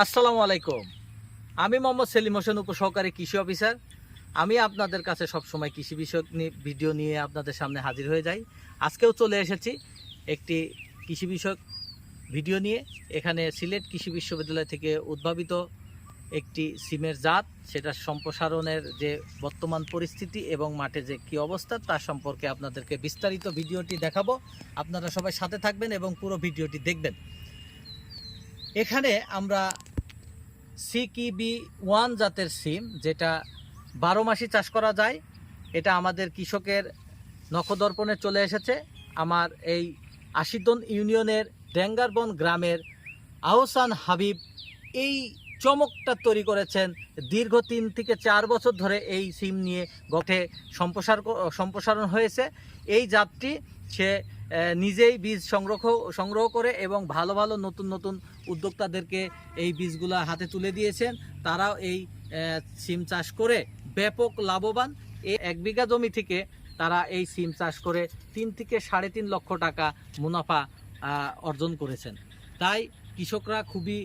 আসসালামু আলাইকুম। আমি মোহাম্মদ সেলিম হোসেন, উপসহকারী কৃষি অফিসার। আমি আপনাদের কাছে সবসময় কৃষি বিষয়ক ভিডিও নিয়ে আপনাদের সামনে হাজির হয়ে যাই। আজকেও চলে এসেছি একটি কৃষি বিষয়ক ভিডিও নিয়ে। এখানে সিলেট কৃষি বিশ্ববিদ্যালয় থেকে উদ্ভাবিত একটি সিমের জাত, সেটা সম্প্রসারণের যে বর্তমান পরিস্থিতি এবং মাঠে যে কি অবস্থা তার সম্পর্কে আপনাদেরকে বিস্তারিত ভিডিওটি দেখাবো। আপনারা সবাই সাথে থাকবেন এবং পুরো ভিডিওটি দেখবেন। এখানে আমরা সিকিবি ওয়ান জাতের সিম, যেটা বারো মাসই চাষ করা যায়। এটা আমাদের কৃষকের নখদর্পণে চলে এসেছে। আমার এই আশিদন ইউনিয়নের ডেঙ্গারবন গ্রামের আহসান হাবিব এই চমকটা তৈরি করেছেন দীর্ঘ তিন থেকে চার বছর ধরে এই সিম নিয়ে গঠে সম্প্রসার সম্প্রসারণ হয়েছে। এই জাতটি সে নিজেই বীজ সংগ্রহ সংগ্রহ করে এবং ভালো ভালো নতুন নতুন উদ্যোক্তাদেরকে এই বীজগুলো হাতে তুলে দিয়েছেন। তারাও এই সিম চাষ করে ব্যাপক লাভবান। এই এক বিঘা জমি থেকে তারা এই সিম চাষ করে তিন থেকে সাড়ে তিন লক্ষ টাকা মুনাফা অর্জন করেছেন। তাই কৃষকরা খুবই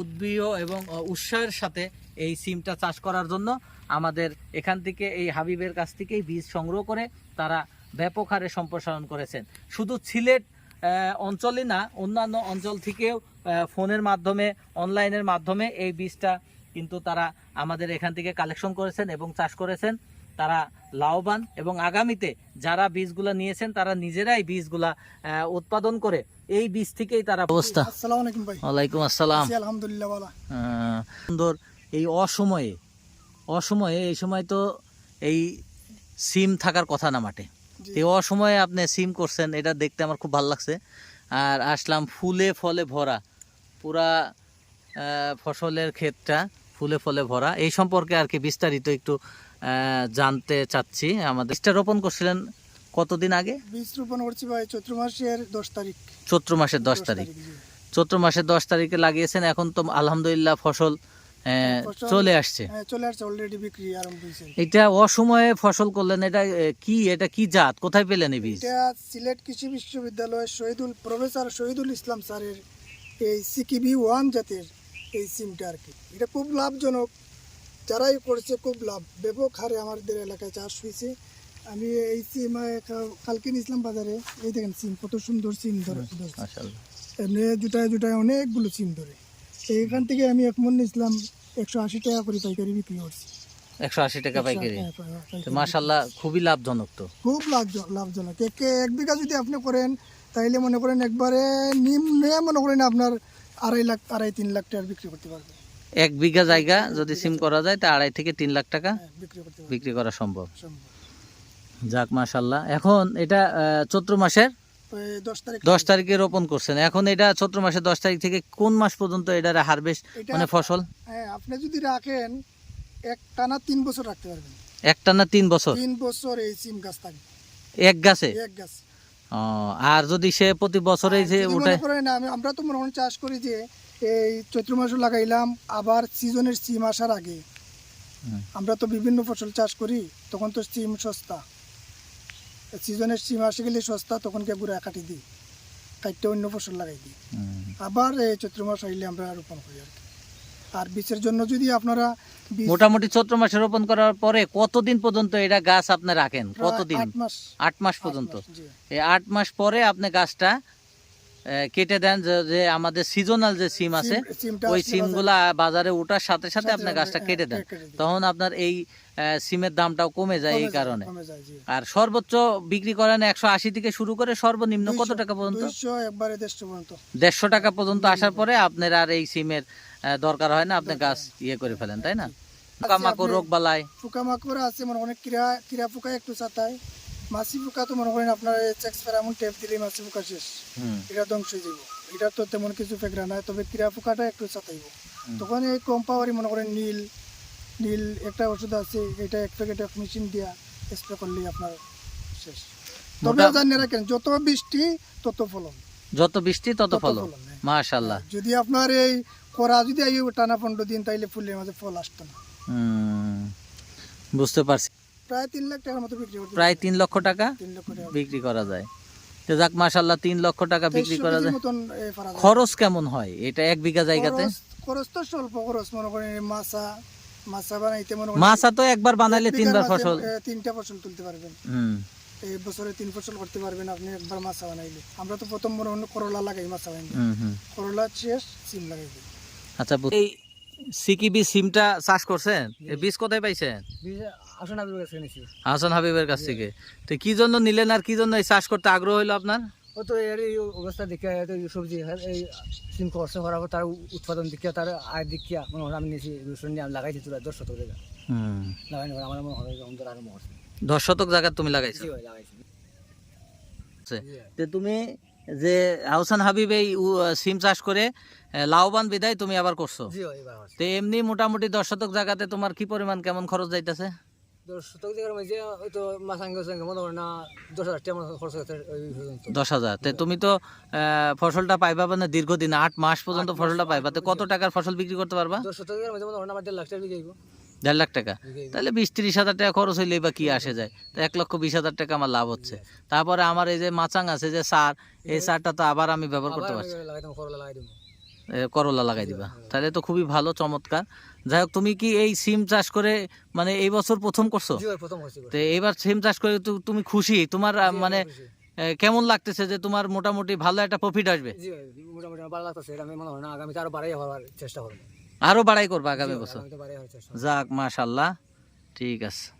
উদ্বিহ এবং উৎসাহের সাথে এই সিমটা চাষ করার জন্য আমাদের এখান থেকে এই হাবিবের কাছ থেকেই বীজ সংগ্রহ করে তারা ব্যাপক হারে সম্প্রসারণ করেছেন। শুধু সিলেট আহ, অঞ্চলে না অন্যান্য অঞ্চল থেকেও আহ, ফোনের মাধ্যমে অনলাইনের মাধ্যমে এই বীজটা কিন্তু তারা আমাদের এখান থেকে কালেকশন করেছেন এবং চাষ করেছেন। তারা লাভবান এবং আগামীতে যারা বীজগুলা নিয়েছেন তারা নিজেরাই বীজগুলা আহ, উৎপাদন করে এই বীজ থেকেই তারা অবস্থা? আসসালামু আলাইকুম ভাই। ওয়ালাইকুম আসসালাম। আলহামদুলিল্লাহ আহ, সুন্দর এই অসময়ে অসময়ে এই সময় তো এই সিম থাকার কথা না মাঠে। এই অসময়ে আপনি সিম করছেন এটা দেখতে আমার খুব ভালো লাগছে। আর আসলাম ফুলে ফলে ভরা পুরা ফসলের ক্ষেতটা ফুলে ফলে ভরা। এই সম্পর্কে আর কি বিস্তারিত একটু জানতে চাচ্ছি। আমাদের বীজটা রোপণ করছিলেন কতদিন আগে? বীজ রোপণ করছি ভাই চৈত্র মাসের দশ তারিখ। চৈত্র মাসের দশ তারিখ। চৈত্র মাসের দশ তারিখে লাগিয়েছেন এখন তো আলহামদুলিল্লাহ ফসল- চলে আসছে। হ্যাঁ, চলে আসছে অলরেডি বিক্রি আরম্ভ হয়েছে। এটা অসময়ে ফসল করলেন এটা কি এটা কি জাত? কোথায় পেলেন এই বীজ? এটা সিলেট কৃষি বিশ্ববিদ্যালয়ের শহীদুল প্রফেসর শহীদুল ইসলাম স্যারের এই সিকিবি ওয়ান জাতের এই সিমটা আর কি। এটা খুব লাভজনক। যারাই করছে খুব লাভ। ব্যাপক হারে আমাদের এলাকায় চাষ হয়েছে। আমি এই সিম কালকে নিয়েছিলাম বাজারে এই দেখেন সিম কত সুন্দর সিম ধরে। এমনি জুটায় জুটায় অনেকগুলো সিম ধরে। এইখান থেকে আমি এক মন নিয়েছিলাম একশো আশি টাকা করে পাইকারি বিক্রি করছি। একশো আশি টাকা পাইকারি? হ্যাঁ। মাশাল্লাহ খুবই লাভজনক তো। খুব লাভজ- লাভজনক। এক এক বিঘা যদি আপনি করেন তাইলে মনে করেন একবারে নিম্নে মনে করেন আপনার আড়াই লাখ আড়াই তিন লাখ টাকার বিক্রি করতে পারবে এক বিঘা জায়গা যদি সিম করা যায় তা আড়াই থেকে তিন লাখ টাকা হ্যাঁ বিক্রি করা সম্ভব। যাক মাশাল্লাহ এখন এটা চৈত্র মাসের দশ তারিখ রোপণ করছেন। এখন এটা চৈত্র দশ তারিখ থেকে কোন মাস পর্যন্ত এটার হারভেস্ট মানে ফসল? হ্যাঁ আপনি যদি রাখেন এক টানা তিন বছর রাখতে পারবেন। একটা না তিন বছর? তিন বছর এই সিম গাছ থাকবে এক গাছে? এক গাছ। আর যদি সে প্রতি বছরে যে ওটাই আমরা তো মনে চাষ করি যে এই চৈত্র মাসে লাগাইলাম আবার সিজনের সিম আসার আগে। আমরা তো বিভিন্ন ফসল চাষ করি তখন তো সিম সস্তা। সিজনের সিম আসে গেলে সস্তা তখন কে গুঁড়া কাটি দিই। কাটতে অন্য ফসল লাগাই দিই। আবার এই চৈত্র মাস আসলে আমরা রোপণ করি আর কি। আর বীজের জন্য যদি আপনারা মোটামুটি চৈত্র মাসে রোপণ করার পরে কতদিন পর্যন্ত এটা গাছ আপনি রাখেন? কতদিন? আট মাস। আট মাস পর্যন্ত। এই আট মাস পরে আপনি গাছটা কেটে দেন যে- আমাদের সিজনাল যে সিম আছে ওই সিমগুলা বাজারে ওঠার সাথে সাথে আপনি গাছটা হ্যাঁ, কেটে দেন। তখন আপনার এই সিমের দামটাও কমে যায় এই কারণে। আর সর্বোচ্চ বিক্রি করেন একশো আশি থেকে শুরু করে সর্বনিম্ন কত টাকা পর্যন্ত? দেড়শো টাকা পর্যন্ত আসার পরে আপনার আর এই সিমের দরকার হয় না আপনি গাছ ইয়ে করে ফেলেন তাই না? পোকামাকড় রোগ বালাই পোকামাকড় আছে মনে করেন কিরা কিরা পোকা একটু চাতায়। মাছি পোকা তো মনে করেন আপনার চেক্স ফেরামন টেপ দিলে মাছি পোকা শেষ। এটা ধ্বংস হয়ে যাব এটা তো তেমন কিছু ফেকরা নাই তবে কিরা পোকাটা একটু চাতাইব। তখন এই কম পাওয়ারই মনে করেন নীল নীল একটা ওষুধ আছে এটা এক প্যাকেট এক মেশিন দিয়া স্প্রে করলেই আপনার শেষ। তবে জানিয়ে রাখেন যত বৃষ্টি তত ফলন। যত বৃষ্টি তত ফলন, হ্যাঁ। মাশাল্লাহ যদি আপনার এই করা যদি টানা পনেরো দিন তাইলে ফুলের মাঝে ফল আসতো না। বুঝতে পারছি। প্রায় তিন লাখ টাকার মতো বিক্রি করতে প্রায় তিন লক্ষ টাকা তিন লক্ষ টাকা। বিক্রি করা যায়। তো যাক মাশাল্লাহ তিন লক্ষ টাকা বিক্রি করা যায়। খরচ কেমন হয়? এটা এক বিঘা জায়গাতে? খরচ- তো স্বল্প খরচ মনে করেন মাছা মাছা বানাইতে মনে মাছা তো একবার বানাইলে তিনবার ফসল। তিনটা ফসল তুলতে পারবেন। হুম। এই বছরে তিন ফসল করতে পারবেন আপনি একবার মাছা বানাইলে। আমরা তো প্রথম মনে করলা লাগাই মাছা হুম করলা শেষ সিম লাগাই আচ্ছা বু- সিকিবি সিমটা চাষ করছেন বীজ কোথায় পাইছেন হাসান হাবিবের কাছ থেকে। তো কি জন্য নিলেন আর কি জন্য এই চাষ করতে আগ্রহ হইল আপনার? ও তো এর অবস্থা দেখে সবজি এই সিম খরচা করার পর তার উৎপাদন দেখিয়া তার আয় দেখিয়া মনে হয় আমি নিয়েছি নিয়ে আমি লাগাইছি তোরা দশ শতক জায়গা। হুম। লাগাই আমার মনে হয় আমাদের আরম্ভ করছে দশ শতক জায়গা তুমি লাগাইছো? লাগাইছি। তুমি যে হাসান হাবিব এই সিম চাষ করে লাভবান বিদায় তুমি আবার করছ। তো এমনি মোটামুটি দশ শতক জায়গাতে তোমার কি পরিমাণ কেমন খরচ যাইতেছে? দশ হাজার তুমি তো ফসলটা পাইবা মানে দীর্ঘদিন আট মাস পর্যন্ত ফসলটা পাইবা। তো কত টাকার ফসল বিক্রি করতে পারবা? দেড় লাখ টাকা। তাহলে বিশ তিরিশ হাজার টাকা খরচ হইলেই বা কি আসে যায়? তো এক লক্ষ বিশ হাজার টাকা আমার লাভ হচ্ছে। তারপরে আমার এই যে মাচাং আছে যে সার এই সারটা তো আবার আমি ব্যবহার করতে পারছি। করলা লাগাই দেবো। তাহলে তো খুবই ভালো চমৎকার। যাই হোক তুমি কি এই সিম চাষ করে মানে এই বছর প্রথম করছ? তো এবার সিম চাষ করে তো তুমি খুশি? তোমার মানে কেমন লাগতেছে যে তোমার মোটামুটি ভালো একটা প্রফিট আসবে? মোটামুটি ভালো লাগতেছে। আমি মনে হয় না আগামীতে আরও বাড়াই হওয়ার চেষ্টা করব। আরও বাড়াই করবা আগামী বছর। যাক মাশাল্লাহ। ঠিক আছে।